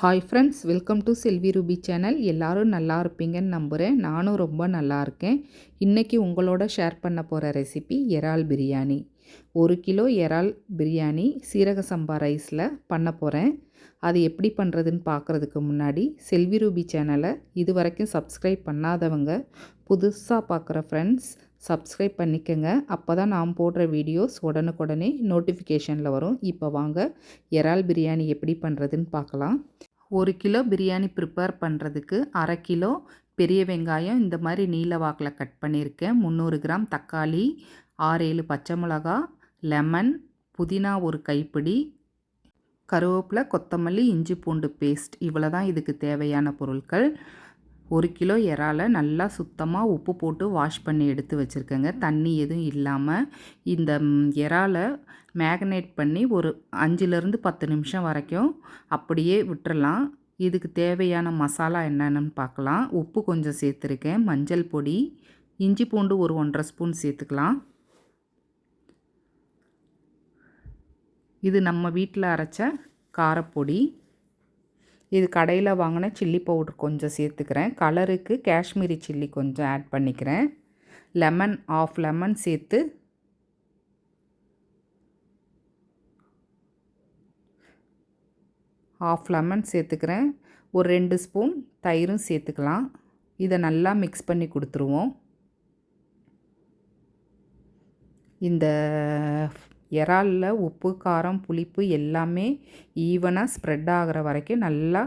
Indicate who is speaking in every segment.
Speaker 1: Hi friends welcome to Selvi Ruby channel எல்லோரும் நல்லா இருப்பீங்கன்னு நம்புகிறேன் நானும் ரொம்ப நல்லா இருக்கேன். இன்றைக்கி உங்களோட ஷேர் பண்ண போகிற ரெசிபி இறால் பிரியாணி. ஒரு கிலோ இறால் பிரியாணி சீரக சம்பா ரைஸில் பண்ண போகிறேன் அது எப்படி பண்ணுறதுன்னு பார்க்குறதுக்கு முன்னாடி செல்வி ரூபி சேனலை இது வரைக்கும் சப்ஸ்கிரைப் பண்ணாதவங்க புதுசாக பார்க்குற ஃப்ரெண்ட்ஸ் சப்ஸ்கிரைப் பண்ணிக்கோங்க. அப்போ தான் நான் போடுற வீடியோஸ் உடனுக்குடனே நோட்டிஃபிகேஷனில் வரும். இப்போ வாங்க இறால் பிரியாணி எப்படி பண்ணுறதுன்னு பார்க்கலாம் ஒரு கிலோ பிரியாணி ப்ரிப்பேர் பண்ணுறதுக்கு அரை கிலோ பெரிய வெங்காயம் இந்த மாதிரி நீல வாக்கில் கட் பண்ணியிருக்கேன். முந்நூறு கிராம் தக்காளி ஆறு ஏழு பச்சை மிளகா லெமன் புதினா ஒரு கைப்பிடி கருவேப்பிலை கொத்தமல்லி இஞ்சி பூண்டு பேஸ்ட் இவ்வளோ தான் இதுக்கு தேவையான பொருட்கள். ஒரு கிலோ இறாலை நல்லா சுத்தமாக உப்பு போட்டு வாஷ் பண்ணி எடுத்து வச்சுருக்கேங்க. தண்ணி எதுவும் இல்லாமல் இந்த இறாலை மேக்னேட் பண்ணி ஒரு அஞ்சுலேருந்து பத்து நிமிஷம் வரைக்கும் அப்படியே விட்டுறலாம். இதுக்கு தேவையான மசாலா என்னென்னு பார்க்கலாம். உப்பு கொஞ்சம் சேர்த்துருக்கேன். மஞ்சள் பொடி இஞ்சி பூண்டு ஒரு ஒன்றரை ஸ்பூன் சேர்த்துக்கலாம். இது நம்ம வீட்டில் அரைச்ச காரப்பொடி இது கடையில் வாங்கின சில்லி பவுட்ரு கொஞ்சம் சேர்த்துக்கிறேன். கலருக்கு காஷ்மீரி சில்லி கொஞ்சம் ஆட் பண்ணிக்கிறேன். லெமன் ஆஃப் லெமன் சேர்த்து ஆஃப் லெமன் சேர்த்துக்கிறேன். ஒரு ரெண்டு ஸ்பூன் தயிரும் சேர்த்துக்கலாம். இதை நல்லா மிக்ஸ் பண்ணி கொடுத்துருவோம். இந்த இறாலில் உப்பு காரம் புளிப்பு எல்லாமே ஈவனாக ஸ்ப்ரெட் ஆகிற வரைக்கும் நல்லா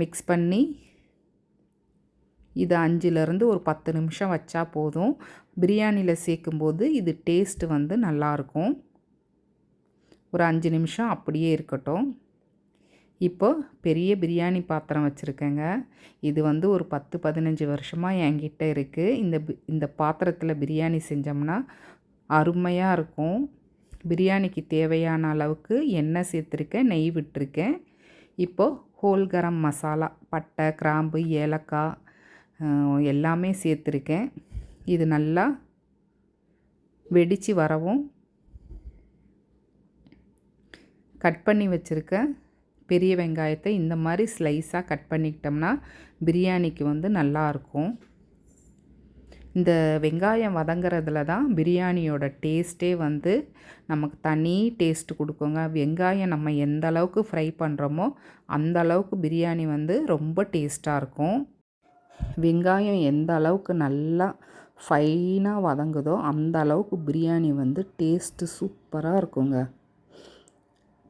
Speaker 1: மிக்ஸ் பண்ணி இது அஞ்சுலேருந்து ஒரு பத்து நிமிஷம் வச்சா போதும். பிரியாணியில் சேர்க்கும்போது இது டேஸ்ட்டு வந்து நல்லாயிருக்கும் ஒரு அஞ்சு நிமிஷம் அப்படியே இருக்கட்டும். இப்போ பெரிய பிரியாணி பாத்திரம் வச்சுருக்கேங்க. இது வந்து ஒரு பத்து பதினஞ்சு வருஷமாக என்கிட்ட இருக்குது இந்த இந்த பாத்திரத்தில் பிரியாணி செஞ்சோம்னா அருமையாக இருக்கும். பிரியாணிக்கு தேவையான அளவுக்கு எண்ணெய் சேர்த்துருக்கேன் நெய் விட்டுருக்கேன். இப்போது ஹோல் கரம் மசாலா பட்டை கிராம்பு ஏலக்காய் எல்லாமே சேர்த்துருக்கேன். இது நல்லா வெடித்து வரவும் கட் பண்ணி வச்சுருக்க பெரிய வெங்காயத்தை இந்த மாதிரி ஸ்லைஸாக கட் பண்ணிக்கிட்டோம்னா பிரியாணிக்கு வந்து நல்லாயிருக்கும் இந்த வெங்காயம் வதங்குறதுல தான் பிரியாணியோட டேஸ்ட்டே வந்து நமக்கு தனி டேஸ்ட்டு கொடுக்குங்க. வெங்காயம் நம்ம எந்த அளவுக்கு ஃப்ரை பண்ணுறோமோ அந்த அளவுக்கு பிரியாணி வந்து ரொம்ப டேஸ்ட்டாக இருக்கும். வெங்காயம் எந்த அளவுக்கு நல்லா ஃபைனாக வதங்குதோ அந்த அளவுக்கு பிரியாணி வந்து டேஸ்ட்டு சூப்பராக இருக்குங்க.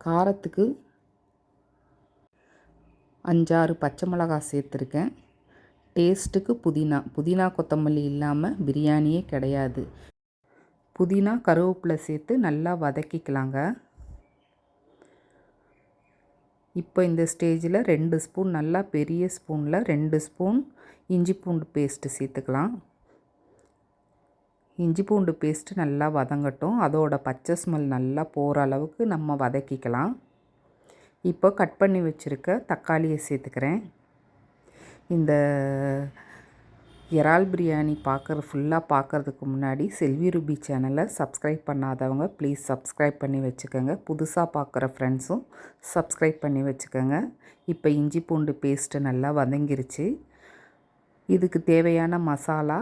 Speaker 1: காரத்துக்கு அஞ்சாறு பச்சை மிளகாய் சேர்த்துருக்கேன். டேஸ்ட்டுக்கு புதினா. புதினா கொத்தமல்லி இல்லாமல் பிரியாணியே கிடையாது. புதினா கருவேப்பிலை சேர்த்து நல்லா வதக்கிக்கலாங்க. இப்போ இந்த ஸ்டேஜில் ரெண்டு ஸ்பூன் நல்லா பெரிய ஸ்பூனில் ரெண்டு ஸ்பூன் இஞ்சி பூண்டு பேஸ்ட்டு சேர்த்துக்கலாம். இஞ்சி பூண்டு பேஸ்ட்டு நல்லா வதங்கட்டும். அதோட பச்சை ஸ்மெல் நல்லா போகிற அளவுக்கு நம்ம வதக்கிக்கலாம். இப்போ கட் பண்ணி வச்சுருக்க தக்காளியை சேர்த்துக்கிறேன். இந்த இறால் பிரியாணி பார்க்குற ஃபுல்லாக பார்க்குறதுக்கு முன்னாடி செல்வி ரூபி சேனலை சப்ஸ்கிரைப் பண்ணாதவங்க ப்ளீஸ் சப்ஸ்கிரைப் பண்ணி வச்சுக்கோங்க. புதுசாக பார்க்குற ஃப்ரெண்ட்ஸும் சப்ஸ்கிரைப் பண்ணி வச்சுக்கோங்க. இப்போ இஞ்சி பூண்டு பேஸ்ட்டு நல்லா வதங்கிருச்சு. இதுக்கு தேவையான மசாலா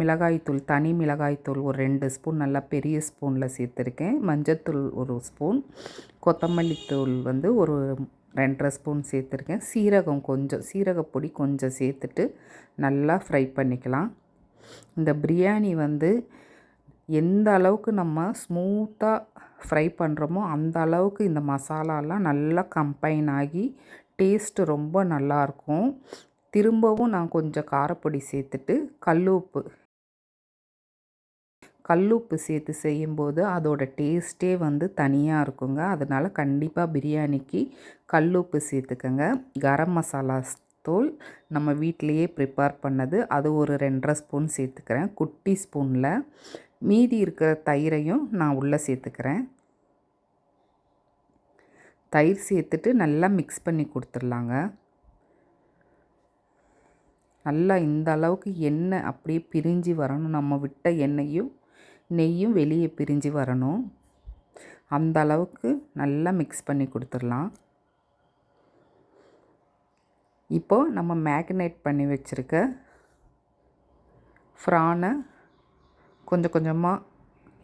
Speaker 1: மிளகாய்த்தூள் தனி மிளகாய்த்தூள் ஒரு ரெண்டு ஸ்பூன் நல்லா பெரிய ஸ்பூனில் சேர்த்துருக்கேன். மஞ்சத்தூள் ஒரு ஸ்பூன் கொத்தமல்லி தூள் வந்து ஒரு ரெண்டரை ஸ்பூன் சேர்த்துருக்கேன். சீரகம் கொஞ்சம் சீரகப்பொடி கொஞ்சம் சேர்த்துட்டு நல்லா ஃப்ரை பண்ணிக்கலாம். இந்த பிரியாணி வந்து எந்த அளவுக்கு நம்ம ஸ்மூத்தாக ஃப்ரை பண்ணுறோமோ அந்த அளவுக்கு இந்த மசாலாலாம் நல்லா கம்பைன் ஆகி டேஸ்ட்டு ரொம்ப நல்லாயிருக்கும் திரும்பவும் நான் கொஞ்சம் காரப்பொடி சேர்த்துட்டு கல் உப்பு கல்லுப்பு சேர்த்து செய்யும்போது அதோட டேஸ்ட்டே வந்து தனியாக இருக்குங்க. அதனால் கண்டிப்பாக பிரியாணிக்கு கல்லுப்பு சேர்த்துக்கோங்க. கரம் மசாலா தூள் நம்ம வீட்டிலையே ப்ரிப்பேர் பண்ணது. அது ஒரு ரெண்டரை ஸ்பூன் சேர்த்துக்கிறேன். குட்டி ஸ்பூனில் மீதி இருக்கிற தயிரையும் நான் உள்ளே சேர்த்துக்கிறேன். தயிர் சேர்த்துட்டு நல்லா மிக்ஸ் பண்ணி கொடுத்துர்லாங்க நல்லா இந்த அளவுக்கு எண்ணெய் அப்படியே பிரிஞ்சு வரணும். நம்ம விட்ட எண்ணெயும் நெய்யும் வெளியே பிரிஞ்சு வரணும். அந்த அளவுக்கு நல்லா மிக்ஸ் பண்ணி கொடுத்துடலாம். இப்போது நம்ம மேக்னேட் பண்ணி வச்சுருக்க ஃப்ரானை கொஞ்சம் கொஞ்சமாக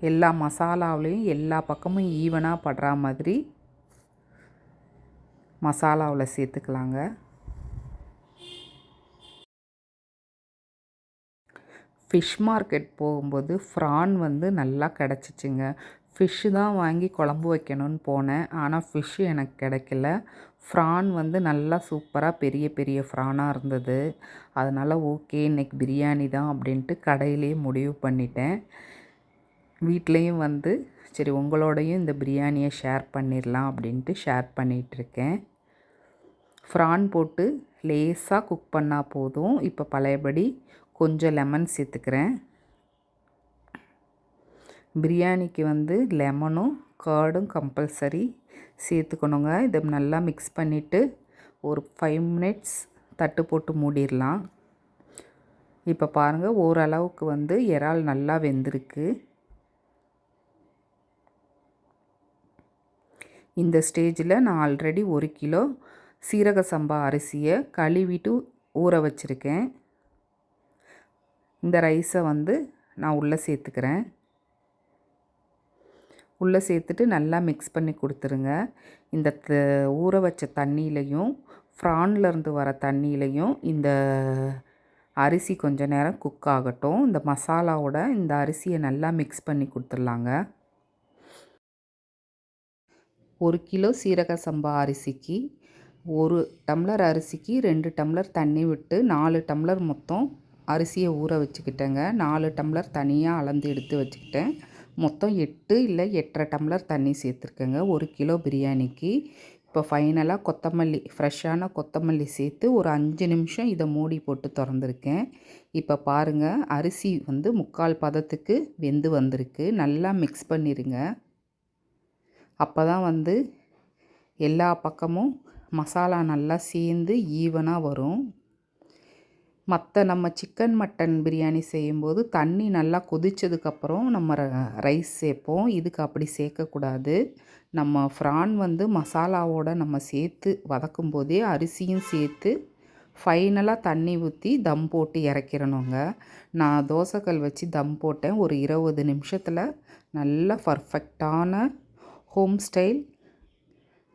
Speaker 1: எல்லா மசாலாவிலையும் எல்லா பக்கமும் ஈவனாக படுற மாதிரி மசாலாவில் சேர்த்துக்கலாங்க. ஃபிஷ் மார்க்கெட் போகும்போது ஃப்ரான் வந்து நல்லா கிடச்சிச்சிங்க. ஃபிஷ்ஷு தான் வாங்கி குழம்பு வைக்கணும்னு போனேன். ஆனால் ஃபிஷ்ஷு எனக்கு கிடைக்கல. ஃப்ரான் வந்து நல்லா சூப்பராக பெரிய பெரிய ஃப்ரானாக இருந்தது. அதனால் ஓகே இன்றைக்கி பிரியாணி தான் அப்படின்ட்டு கடையிலேயே முடிவு பண்ணிட்டேன். வீட்லேயும் வந்து சரி உங்களோடையும் இந்த பிரியாணியை ஷேர் பண்ணிடலாம் அப்படின்ட்டு ஷேர் பண்ணிகிட்ருக்கேன் ஃப்ரான் போட்டு லேஸாக குக் பண்ணால் போதும். இப்போ பழையபடி கொஞ்சம் லெமன் சேர்த்துக்கிறேன். பிரியாணிக்கு வந்து லெமனும் கார்டும் கம்பல்சரி சேர்த்துக்கணுங்க. இதை நல்லா மிக்ஸ் பண்ணிவிட்டு ஒரு ஃபைவ் மினிட்ஸ் தட்டு போட்டு மூடிடலாம். இப்போ பாருங்கள் ஓரளவுக்கு வந்து இறால் நல்லா வெந்திருக்கு. இந்த ஸ்டேஜில் நான் ஆல்ரெடி ஒரு கிலோ சீரக சம்பா அரிசியை கழுவிட்டு ஊற வச்சுருக்கேன். இந்த ரைஸை வந்து நான் உள்ளே சேர்த்துக்கிறேன். உள்ளே சேர்த்துட்டு நல்லா மிக்ஸ் பண்ணி கொடுத்துருங்க. இந்த ஊற வச்ச தண்ணியிலையும் ஃப்ரான்லேருந்து வர தண்ணியிலையும் இந்த அரிசி கொஞ்ச நேரம் குக் ஆகட்டும். இந்த மசாலாவோட இந்த அரிசியை நல்லா மிக்ஸ் பண்ணி கொடுத்துர்லாங்க ஒரு கிலோ சீரக சம்பா அரிசிக்கு ஒரு டம்ளர் அரிசிக்கு ரெண்டு டம்ளர் தண்ணி விட்டு நாலு டம்ளர் மொத்தம் அரிசியை ஊற வச்சுக்கிட்டேங்க. நாலு டம்ளர் தனியாக அளந்து எடுத்து வச்சுக்கிட்டேன். மொத்தம் எட்டு இல்லை எட்டரை டம்ளர் தண்ணி சேர்த்துருக்கேங்க. ஒரு கிலோ பிரியாணிக்கு. இப்போ ஃபைனலாக கொத்தமல்லி ஃப்ரெஷ்ஷான கொத்தமல்லி சேர்த்து ஒரு அஞ்சு நிமிஷம் இதை மூடி போட்டு திறந்துருக்கேன். இப்போ பாருங்கள் அரிசி வந்து முக்கால் பதத்துக்கு வெந்து வந்திருக்கு. நல்லா மிக்ஸ் பண்ணிடுங்க அப்போ தான் வந்து எல்லா பக்கமும் மசாலா நல்லா சேர்ந்து ஈவனாக வரும். மற்ற நம்ம சிக்கன் மட்டன் பிரியாணி செய்யும்போது தண்ணி நல்லா கொதித்ததுக்கப்புறம் நம்ம ரைஸ் சேர்ப்போம். இதுக்கு அப்படி சேர்க்கக்கூடாது. நம்ம ஃப்ரான் வந்து மசாலாவோடு நம்ம சேர்த்து வதக்கும் போதே அரிசியும் சேர்த்து ஃபைனலாக தண்ணி ஊற்றி தம் போட்டு இறக்கிறணுங்க. நான் தோசைக்கல் வச்சு தம் போட்டேன். ஒரு இருபது நிமிஷத்தில் நல்ல பர்ஃபெக்டான ஹோம் ஸ்டைல்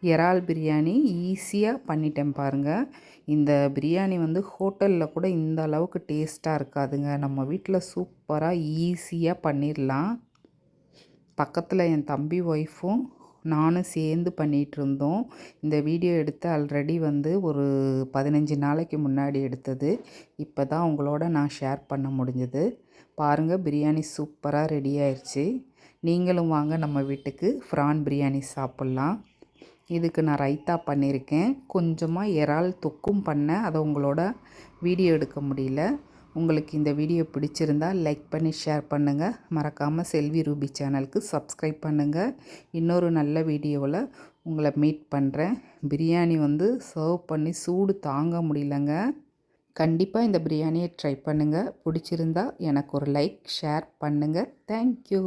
Speaker 1: இறால் பிரியாணி ஈஸியாக பண்ணிட்டேன் பாருங்கள் இந்த பிரியாணி வந்து ஹோட்டலில் கூட இந்த அளவுக்கு டேஸ்ட்டாக இருக்காதுங்க. நம்ம வீட்டில் சூப்பராக ஈஸியாக பண்ணிடலாம் பக்கத்தில் என் தம்பி ஒய்ஃபும் நானும் சேர்ந்து பண்ணிகிட்ருந்தோம் இந்த வீடியோ எடுத்து ஆல்ரெடி வந்து ஒரு பதினஞ்சு நாளைக்கு முன்னாடி எடுத்தது. இப்போ தான் உங்களோட நான் ஷேர் பண்ண முடிஞ்சது. பாருங்கள் பிரியாணி சூப்பராக ரெடி ஆயிடுச்சு நீங்களும் வாங்க நம்ம வீட்டுக்கு ஃப்ரான் பிரியாணி சாப்பிட்லாம். இதுக்கு நான் ரைத்தா பண்ணியிருக்கேன். கொஞ்சமாக இறால் தொக்கும் பண்ணேன் அதை உங்களோட வீடியோ எடுக்க முடியல. உங்களுக்கு இந்த வீடியோ பிடிச்சிருந்தால் லைக் பண்ணி ஷேர் பண்ணுங்கள் மறக்காமல் செல்வி ரூபி சேனலுக்கு சப்ஸ்கிரைப் பண்ணுங்கள் இன்னொரு நல்ல வீடியோவில் உங்களை மீட் பண்ணுறேன் பிரியாணி வந்து சர்வ் பண்ணி சூடு தாங்க முடியலங்க. கண்டிப்பாக இந்த பிரியாணியை ட்ரை பண்ணுங்கள் பிடிச்சிருந்தா எனக்கு ஒரு லைக் ஷேர் பண்ணுங்கள் தேங்க்யூ